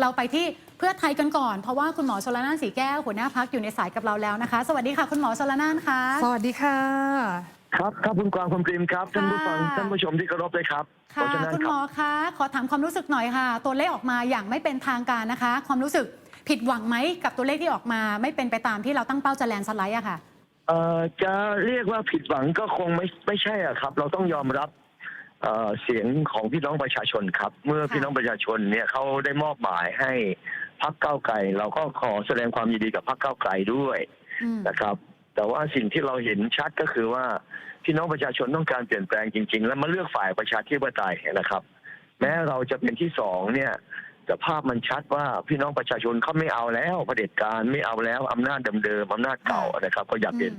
เราไปที่เพื่อไทยกันก่อน เพราะว่าคุณหมอชลนานสีแก้วหัวหน้าพักอยู่ในสายกับเราแล้วนะคะ สวัสดีค่ะคุณหมอชลนานค่ะ สวัสดีค่ะ ครับครับคุณกวางคุณปริมครับท่านผู้ฟังค่ะท่านผู้ชมที่เคารพเลยครับค่ะเพราะฉะนั้นคุณคหมรัอบคะขอถามความรู้สึกหน่อยค่ะ ตัวเลขออกมาอย่างไม่เป็นทางการนะคะ ความรู้สึกผิดหวังไหมกับตัวเลขที่ออกมา ไม่เป็นไปตามที่เราตั้งเป้าจะแลนด์สไลด์อะค่ะเอ่อจะเรียกว่าผิดหวังก็คงไม่ไม่ใช่อะครับ เราต้องยอมรับ เอ่อเสียงของพี่น้องประชาชนครับ เมื่อค่ะพี่น้องประชาชนเนี่ยเขาได้มอบหมายให้พรรคก้าวไกลเราก็ขอแสดงความยินดีกับพรรคก้าวไกลด้วยอืมนะครับ แต่ว่าสิ่งที่เราเห็นชัดก็คือว่าพี่น้องประชาชนต้องการเปลี่ยนแปลงจริง ๆ แล้วมาเลือกฝ่ายประชาธิปไตยนะครับ แม้เราจะเป็นที่สองเนี่ยแต่ภาพมันชัดว่าพี่น้องประชาชนเขาไม่เอาแล้วเผด็จการไม่เอาแล้วอำนาจเดิมๆอำนาจเก่านะครับ ก็อยากเปลี่ยน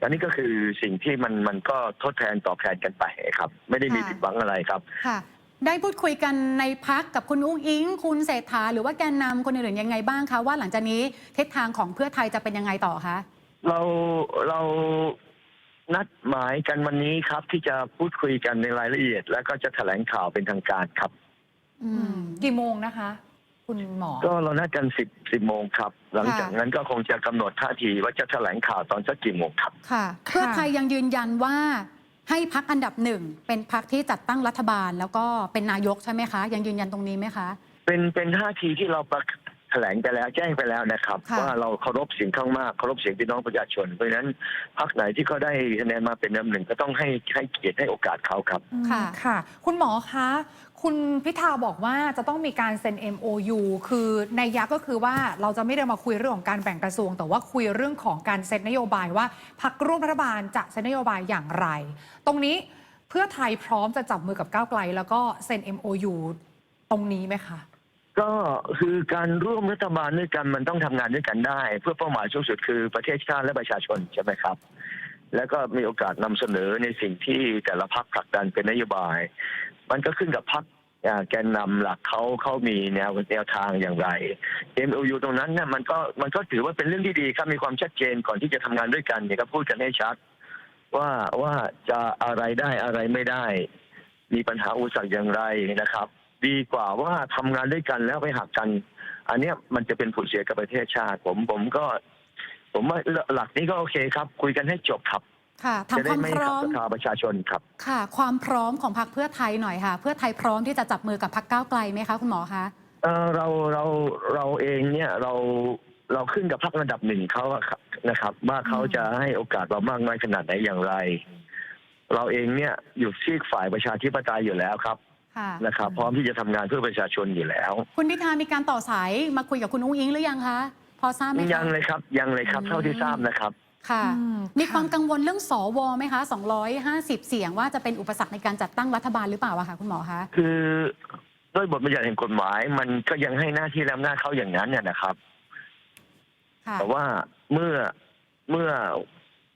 อืมอันนี้ก็คือสิ่งที่มันมันก็ทดแทนตอบแทนกันไปครับ ไม่ได้มีค่ะผิดหวังอะไรครับ ค่ะ ได้พูดคุยกันในพักกับคุณอุ้งอิง คุณเศรษฐาหรือว่าแกนนำคนอื่นๆยังไงบ้างคะว่าหลังจากนี้ทิศทางของเพื่อไทยจะเป็นยังไงต่อคะ เราเรานัดหมายกันวันนี้ครับ ที่จะพูดคุยกันในรายละเอียด แล้วก็จะแถลงข่าวเป็นทางการครับ อืม กี่โมงนะคะ คุณหมอ ก็เรานัดกันสิบสิบโมงครับ หลังจากค่ะนั้นก็คงจะกำหนดท่าทีว่าจะแถลงข่าวตอนสักกี่โมงครับ ค่ะ เพื่อไทยยังยืนยันว่าให้พักอันดับหนึ่งเป็นพักที่จัดตั้งรัฐบาลแล้วก็เป็นนายกใช่ไหมคะ ยังยืนยันตรงนี้ไหมคะ เป็นเป็นท่าทีที่เราประแถลงไปแล้วแจ้งไปแล้วนะครับ ค่ะว่าเราเคารพเสียงข้างมากเคารพเสียงพี่น้องประชาชน เพราะฉะนั้นพรรคไหนที่เขาได้คะแนนมาเป็นอันดับหนึ่งก็ต้องให้ให้เกียรติให้โอกาสเขาครับค่ะ ค่ะ คุณหมอคะ คุณพิธาบอกว่าจะต้องมีการเซ็น MOU คือในยยะก็คือว่าเราจะไม่ได้มาคุยเรื่องของการแบ่งกระทรวง แต่ว่าคุยเรื่องของการเซ็นนโยบายว่าพักร่วมรัฐบาลจะเซ็นนโยบายอย่างไร ตรงนี้เพื่อไทยพร้อมจะจับมือกับก้าวไกล แล้วก็เซ็น MOU ตรงนี้ไหมคะก็คือการร่วมรัฐบาลด้วยกันมันต้องทำงานด้วยกันได้ เพื่อเป้าหมายสูงสุดคือประเทศชาติและประชาชนใช่ไหมครับ แล้วก็มีโอกาสนำเสนอในสิ่งที่แต่ละพักผลักดันเป็นนโยบาย มันก็ขึ้นกับพัก แกนนำหลักเขาเขามีแนวแนวทางอย่างไร MOU ตรงนั้นเนี่ยมันก็มันก็ถือว่าเป็นเรื่องที่ดีครับมีความชัดเจนก่อนที่จะทำงานด้วยกันเนี่ยก็พูดกันให้ชัด ว่าว่าจะอะไรได้อะไรไม่ได้ มีปัญหาอุปสรรคอย่างไรนะครับ ดีกว่าว่าทำงานด้วยกันแล้วไปหักกัน อันเนี้ยมันจะเป็นผลเสียกับประเทศชาติ ผมผมก็ ผมว่าหลักนี้ก็โอเคครับ คุยกันให้จบครับ ค่ะจะทำคได้วามไม่พขัร้ดอมศรัทธาประชาชนครับ ค่ะ ความพร้อมของพรรคเพื่อไทยหน่อยค่ะ เพื่อไทยพร้อมที่จะจับมือกับพรรคก้าวไกลไหมคะคุณหมอคะ เออเราเราเราเองเนี่ยเราเราขึ้นกับพรรคระดับหนึ่งเขาอะครับนะครับ ว่าเขาจะให้โอกาสเรามากน้อยขนาดไหนอย่างไร เราเองเนี่ยอยู่ซีกฝ่ายประชาธิปไตยอยู่แล้วครับค่ะนะครับพร้อมที่จะทำงานเพื่อประชาชนอยู่แล้ว คุณพิธามีการต่อสายมาคุยกับคุณอุ้งอิงหรือยังคะ พอทราบไหมคะ ยังเลยครับยังเลยครับอืมเท่าที่ทราบนะครับ ค่ะอืมมีค่ะความกังวลเรื่องสวไหมคะ 250 เสียงว่าจะเป็นอุปสรรคในการจัดตั้งรัฐบาลหรือเปล่าอะคะคุณหมอคะ คือด้วยบทบัญญัติแห่งกฎหมาย มันก็ยังให้หน้าที่และอำนาจเขาอย่างนั้นเนี่ยนะครับ ค่ะ แต่ว่าเมื่อเมื่อ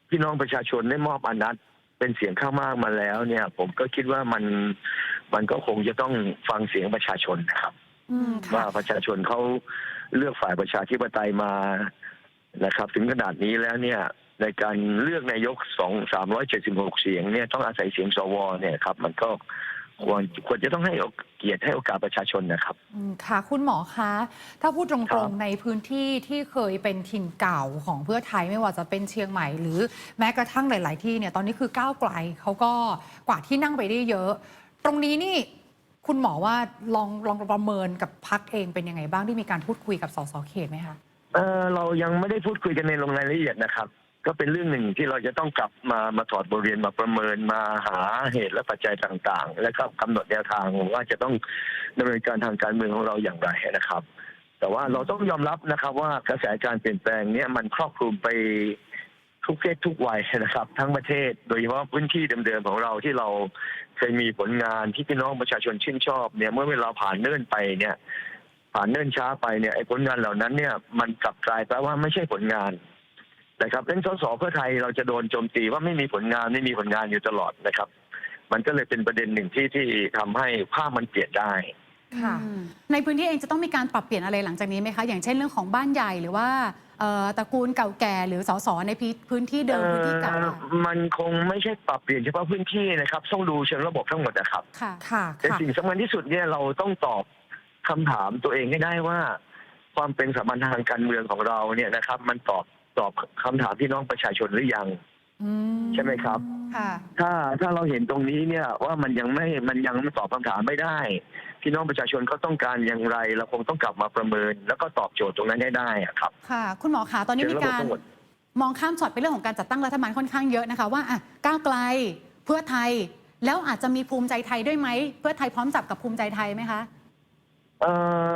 พี่น้องประชาชนได้มอบอนัตเป็นเสียงข้างมากมาแล้วเนี่ย ผมก็คิดว่ามันมันก็คงจะต้องฟังเสียงประชาชนนะครับ อืมว่าค่ะประชาชนเขาเลือกฝ่ายประชาธิปไตยมา นะครับ ถึงขนาดนี้แล้วเนี่ยในการเลือกนายกสองสามร้อยเจ็ดสิบหกเสียงเนี่ยต้องอาศัยเสียงสวเนี่ยครับ มันก็ควรควรจะต้องให้เกียรติให้โอกาสประชาชนนะครับอืมค่ะ คุณหมอคะ ถ้าพูดตรงๆ ในพื้นที่ที่เคยเป็นถิ่นเก่าของเพื่อไทยไม่ว่าจะเป็นเชียงใหม่หรือแม้กระทั่งหลาย ๆ ที่เนี่ยตอนนี้คือก้าวไกลเขาก็กว่าที่นั่งไปได้เยอะ ตรงนี้นี่คุณหมอว่าลองลองประเมินกับพักเองเป็นยังไงบ้างที่มีการพูดคุยกับสสเขตไหมคะ เออเรายังไม่ได้พูดคุยกันในลงรายละเอียดนะครับ ก็เป็นเรื่องหนึ่งที่เราจะต้องกลับมามาถอดบทเรียนมาประเมินมาหาเหตุและปัจจัยต่างๆ แล้วก็กำหนดแนวทางว่าจะต้องดำเนินการทางการเมืองของเราอย่างไรนะครับ แต่ว่าเราต้องยอมรับนะครับว่ากระแสการเปลี่ยนแปลงเนี้ยมันครอบคลุมไปทุกเพศทุกวัยนะครับ ทั้งประเทศโดยเฉพาะพื้นที่เดิมๆของเราที่เราเคยมีผลงานที่พี่น้องประชาชนชื่นชอบเนี่ยเมื่อเวลาผ่านเนิ่นไปเนี่ย ผ่านเนิ่นช้าไปเนี่ยไอ้ผลงานเหล่านั้นเนี่ยมันกลับกลายไปว่าไม่ใช่ผลงานนะครับเล่นสสเพื่อไทยเราจะโดนโจมตีว่าไม่มีผลงานไม่มีผลงานอยู่ตลอดนะครับ มันก็เลยเป็นประเด็นหนึ่งที่ที่ทำให้ภาพมันเปลี่ยนได้ค่ะอืมในพื้นที่เองจะต้องมีการปรับเปลี่ยนอะไรหลังจากนี้ไหมคะ อย่างเช่นเรื่องของบ้านใหญ่หรือว่าเอ่อตระกูลเก่าแก่หรือสสในพื้นที่เดิมพื้นที่เก่าเอ่ออะมันคงไม่ใช่ปรับเปลี่ยนเฉพาะพื้นที่นะครับต้องดูเชิงระบบทั้งหมดนะครับค่ะค่ะแต่ค่ะสิ่งสำคัญที่สุดเนี่ยเราต้องตอบ คำถามตัวเองให้ได้ว่า ความเป็นสถาบันทางการเมืองของเราเนี่ยนะครับ มันตอบตอบคำถามพี่น้องประชาชนหรือยัง อืใช่ไหมครับ ค่ะ ถ้าถ้าเราเห็นตรงนี้เนี่ยว่ามันยังไม่มันยังตอบคำถามไม่ได้ พี่น้องประชาชนเขาต้องการอย่างไร เราคงต้องกลับมาประเมิน แล้วก็ตอบโจทย์ตรงนั้นให้ได้อะครับ ค่ะ คุณหมอคะตอนนี้มีเดี๋ยวการระบบทั้งหมดมองข้ามช็อตไปเรื่องของการจัดตั้งรัฐบาลค่อนข้างเยอะนะคะว่าอะก้าวไกลเพื่อไทย แล้วอาจจะมีภูมิใจไทยด้วยไหม เพื่อไทยพร้อมจับกับภูมิใจไทยไหมคะ เอ่อ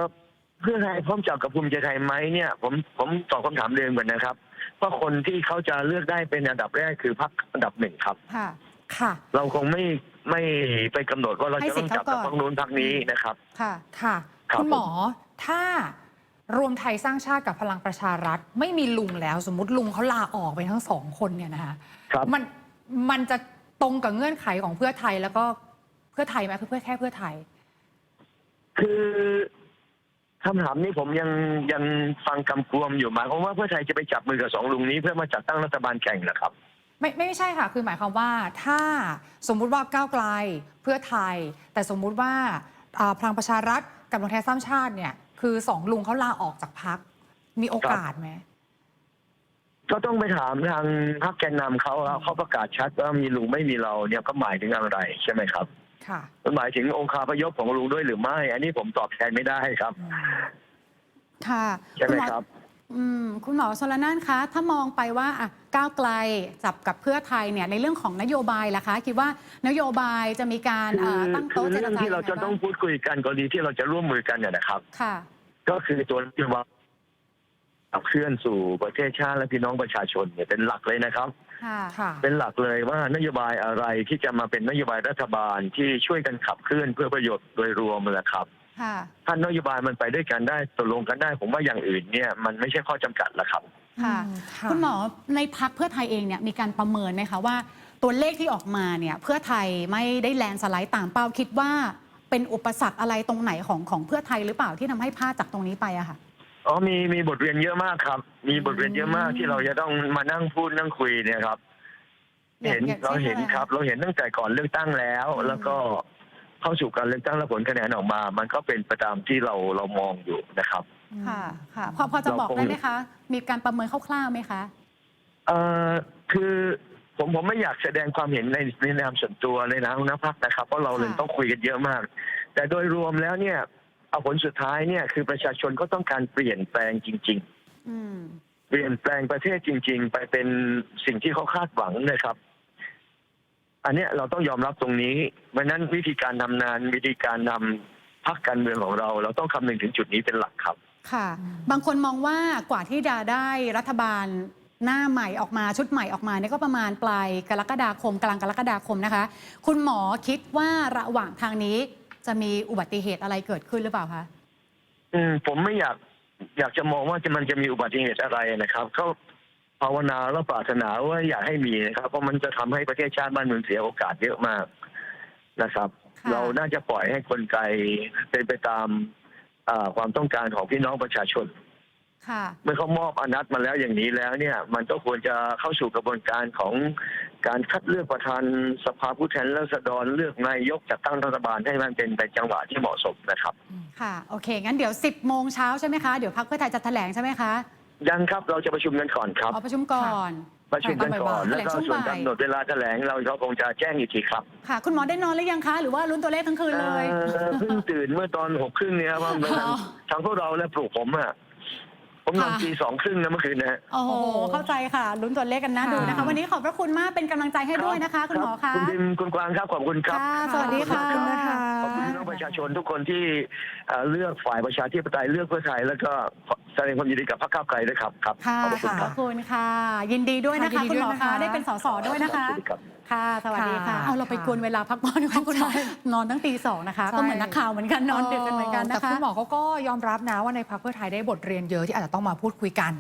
เพื่อไทยพร้อมจับกับภูมิใจไทยไหมเนี่ยผมผมตอบคำถามเดิมก่อนนะครับเพราะคนที่เขาจะเลือกได้เป็นอันดับแรกคือพรรคอันดับหนึ่งครับ ค่ะ ค่ะ เราคงไม่ไม่ไปกำหนดว่าเราให้จะสิต้ทองธิ์จับเขาก่กับอน พรรคนู้นพรรคนี้นะครับ ค่ะ ค่ะ ครับคุณหมอถ้ารวมไทยสร้างชาติกับพลังประชารัฐ ไม่มีลุงแล้วสมมติลุงเขาลาออกไปทั้งสองคนเนี่ยนะคะครับ มันมันจะตรงกับเงื่อนไขของเพื่อไทยแล้วก็เพื่อไทยไหมคือเพื่อแค่เพื่อไทย คือคำถามนี้ผมยังยังฟังกำกวมอยู่หมายความว่าเพื่อไทยจะไปจับมือกับสองลุงนี้เพื่อมาจัดตั้งรัฐบาลแข่งนะครับ ไม่ไม่ใช่ค่ะ คือหมายความว่าถ้าสมมุติว่าก้าวไกลเพื่อไทย แต่สมมุติว่าอ่าพลังประชารัฐกับรวมไทยสร้างชาติเนี่ย คือสองลุงเขาลาออกจากพักมีโอกาสไหมก็ต้องไปถามทางพรรคแกนนำเขาครับเขาประกาศชัดว่ามีลุงไม่มีเราเนี่ยก็หมายถึงอะไรใช่ไหมครับ ค่ะ มันหมายถึงองค์คาพยพของลุงด้วยหรือไม่ อันนี้ผมตอบแทนไม่ได้ครับอืมค่ะใช่ไหมณอครับ อืมคุณหมอชลนานคะ ถ้ามองไปว่าอะก้าวไกลจับกับเพื่อไทยเนี่ยในเรื่องของนโยบายล่ะคะ คิดว่านโยบายจะมีการคืเอ่ออตั้งคืโต๊ะอเจรเรื่องจาที่เราจะต้องยังไงบ้พูดคุยกันกรณีที่เราจะร่วมมือกันเนี่ยนะครับ ค่ะ ก็คือตัวนโยบายขับเคลื่อนสู่ประเทศชาติและพี่น้องประชาชนเนี่ยเป็นหลักเลยนะครับ ค่ะค่ะ เป็นหลักเลยว่านโยบายอะไรที่จะมาเป็นนโยบายรัฐบาลที่ช่วยกันขับเคลื่อนเพื่อประโยชน์โดยรวมแหละครับ ค่ะ ถ้านโยบายมันไปด้วยกันได้ตกลงกันได้ ผมว่าอย่างอื่นเนี่ยมันไม่ใช่ข้อจำกัดละครับ ค่ะ อืมค่ะ คุณหมอในพักเพื่อไทยเองเนี่ยมีการประเมินไหมคะว่า ตัวเลขที่ออกมาเนี่ยเพื่อไทยไม่ได้แลนด์สไลด์ตามเป้าคิดว่า เป็นอุปสรรคอะไรตรงไหนของของเพื่อไทยหรือเปล่าที่ทำให้พลาดจากตรงนี้ไปอะค่ะ อ๋อมีมีบทเรียนเยอะมากครับ มีบทเรียนเยอะมากที่เราจะต้องมานั่งพูดนั่งคุยเนี่ยครับอยากเห็นอยากเราเห็นเช่นอะไรครับ เราเห็นตั้งแต่ก่อนเลือกตั้งแล้วอืมแล้วก็เข้าสู่การเลือกตั้งและผลคะแนนออกมา มันก็เป็นไปตามที่เราเรามองอยู่นะครับ ค่ะ ค่ะ พอพอจะบอกเราคงได้ไหมคะ มีการประเมินคร่าวๆไหมคะ เอ่อคือผมผมไม่อยากแสดงความเห็นในในนามส่วนตัวในนามของนักพักนะครับ เพราะเราเลยค่ะต้องคุยกันเยอะมาก แต่โดยรวมแล้วเนี่ย เอาผลสุดท้ายเนี่ยคือประชาชนก็ต้องการเปลี่ยนแปลงจริงๆอืมเปลี่ยนแปลงประเทศจริง ๆ ไปเป็นสิ่งที่เขาคาดหวังนะครับ อันเนี้ยเราต้องยอมรับตรงนี้เพราะฉะนั้นวิธีการทำงานวิธีการนำพักการเมืองของเรา เราต้องคำนึงถึงจุดนี้เป็นหลักครับ ค่ะอืมบางคนมองว่ากว่าที่จะได้รัฐบาลหน้าใหม่ออกมาชุดใหม่ออกมาเนี่ยก็ประมาณปลายกรกฎาคมกลางกรกฎาคมนะคะ คุณหมอคิดว่าระหว่างทางนี้ จะมีอุบัติเหตุอะไรเกิดขึ้นหรือเปล่าคะอืมผมไม่อยากอยากจะมองว่าจะมันจะมีอุบัติเหตุอะไรนะครับ ก็ภาวนาและปรารถนาว่าอยากให้มีนะครับ เพราะมันจะทำให้ประเทศชาติบ้านเมืองเสียโอกาสเยอะมากนะครับค่ะเราน่าจะปล่อยให้กลไกเป็นไปตามอ่าความต้องการของพี่น้องประชาชนค่ะเมื่อเขามอบอนัตมาแล้วอย่างนี้แล้วเนี่ย มันก็ควรจะเข้าสู่กระบวนการของ การคัดเลือกประธานสภาผู้แทนราษฎรเลือกนายกจัดตั้งรัฐบาลให้มันเป็นไปจังหวะที่เหมาะสมนะครับ ค่ะ โอเค งั้นเดี๋ยว 10 โมงเช้าใช่ไหมคะ เดี๋ยวพักเพื่อไทยจะแถลงใช่ไหมคะยังครับเราจะประชุมกันก่อนครับ เอาประชุมก่อน ประชุมกันก่อนแถลงแล้วก็ช่วงส่วนบ่ายกำหนดเวลาแถลงเราก็คงจะแจ้งอีกทีครับ ค่ะ คุณหมอได้นอนหรือยังคะ หรือว่าลุ้นตัวเลขทั้งคืนเลยเอ่อเพิ่งตื่นเมื่อตอนหกครึ่งเนี่ยว่ามันอ๋อทางพวกเราและปลุกผมอะ ผมนอนค่ะตีสองครึ่งนะเมื่อคืนนะฮะ โอ้โหโอ้โหเข้าใจค่ะ ลุ้นตัวเลขกันน่าค่ะดูนะคะ วันนี้ขอบพระคุณมากเป็นกำลังใจให้ด้วยนะคะ คุณหมอรัคะบคุณบิมคุณกวางครับขอบคุณครับ ค่ะ สวัสดีค่ะ ขอบคุณนะคะ ขอบคุณพี่น้องประชาชนทุกคนที่เอ่อเลือกฝ่ายประชาธิปไตยเลือกเพื่อไทยแล้วก็ แสดงความยินดีกับพรรคก้าวไกลด้วยครับครับค่ะขอบคุณขคอรับบคุณค่ะ ยินดีด้วยนะคะ ค่ะยินดีคุณหมอด้วยนะคะคะได้เป็นสสด้วยนะคะ สวัสดีครับ ค่ะ สวัสดีค่ะค่ะเอาเราไปกวนเวลาพักผ่อนของคุณหมอใช่นอนตั้งตีสองนะคะ ใช่ ก็เหมือนนักข่าวเหมือนกันนอนดึกกันเหมือนกันแต่นะคะคุณหมอเขาก็ยอมรับนะว่าในพรรคเพื่อไทยได้บทเรียนเยอะที่อาจจะต้องมาพูดคุยกัน